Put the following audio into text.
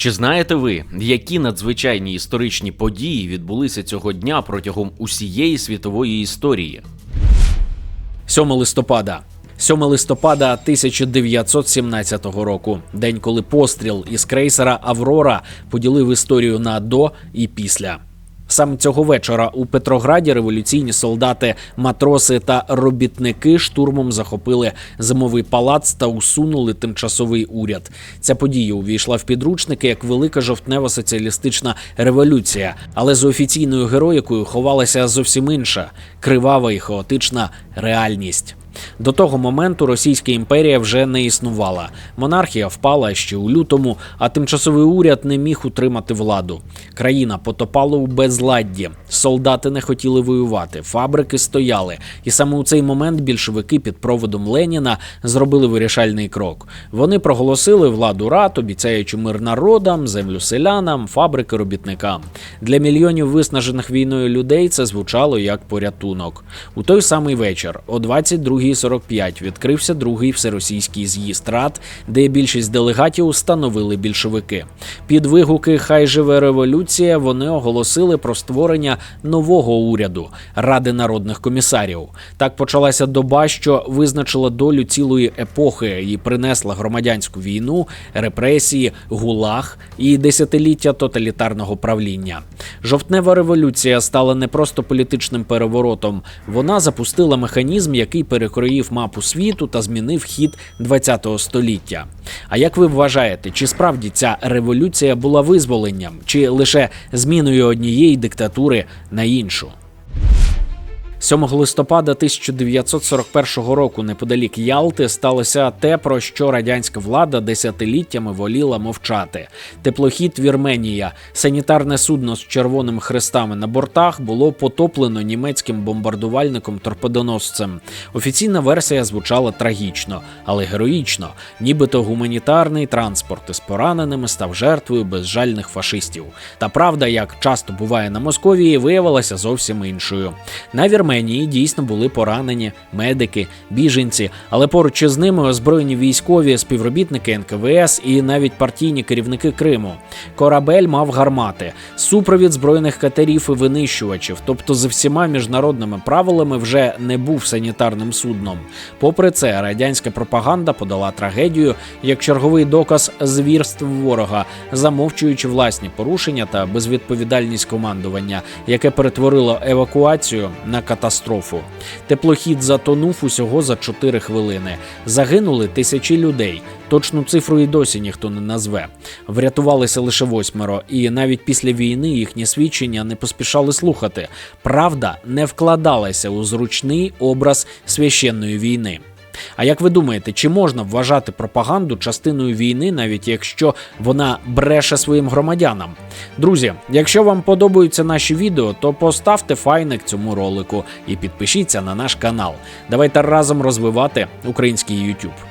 Чи знаєте ви, які надзвичайні історичні події відбулися цього дня протягом усієї світової історії? 7 листопада. 7 листопада 1917 року, день, коли постріл із крейсера Аврора поділив історію на до і після. Саме цього вечора у Петрограді революційні солдати, матроси та робітники штурмом захопили зимовий палац та усунули тимчасовий уряд. Ця подія увійшла в підручники як велика жовтнева соціалістична революція, але за офіційною героїкою ховалася зовсім інша кривава і хаотична реальність. До того моменту Російська імперія вже не існувала. Монархія впала ще у лютому, а тимчасовий уряд не міг утримати владу. Країна потопала у безладді. Солдати не хотіли воювати, фабрики стояли. І саме у цей момент більшовики під проводом Леніна зробили вирішальний крок. Вони проголосили владу рад, обіцяючи мир народам, землю селянам, фабрики робітникам. Для мільйонів виснажених війною людей це звучало як порятунок. У той самий вечір, о 22.45, відкрився другий всеросійський з'їзд рад, де більшість делегатів становили більшовики. Під вигуки Хай живе революція вони оголосили про створення нового уряду Ради народних комісарів. Так почалася доба, що визначила долю цілої епохи і принесла громадянську війну, репресії, гулаг і десятиліття тоталітарного правління. Жовтнева революція стала не просто політичним переворотом, вона запустила механізм, який перекроїв мапу світу та змінив хід ХХ століття. А як ви вважаєте, чи справді ця революція була визволенням, чи лише зміною однієї диктатури на іншу? 7 листопада 1941 року неподалік Ялти сталося те, про що радянська влада десятиліттями воліла мовчати. Теплохід Вірменія, санітарне судно з червоним хрестами на бортах, було потоплено німецьким бомбардувальником-торпедоносцем. Офіційна версія звучала трагічно, але героїчно, нібито гуманітарний транспорт із пораненими став жертвою безжальних фашистів. Та правда, як часто буває на Московії, виявилася зовсім іншою. На Вірменії дійсно були поранені медики, біженці, але поруч із ними озброєні військові, співробітники НКВС і навіть партійні керівники Криму. Корабель мав гармати, супровід збройних катерів і винищувачів, тобто за всіма міжнародними правилами вже не був санітарним судном. Попри це, радянська пропаганда подала трагедію як черговий доказ звірств ворога, замовчуючи власні порушення та безвідповідальність командування, яке перетворило евакуацію на катастрофу. Теплохід затонув усього за 4 хвилини. Загинули тисячі людей. Точну цифру і досі ніхто не назве. Врятувалися лише восьмеро, і навіть після війни їхні свідчення не поспішали слухати. Правда не вкладалася у зручний образ священної війни. А як ви думаєте, чи можна вважати пропаганду частиною війни, навіть якщо вона бреше своїм громадянам? Друзі, якщо вам подобаються наші відео, то поставте файник цьому ролику і підпишіться на наш канал. Давайте разом розвивати український YouTube.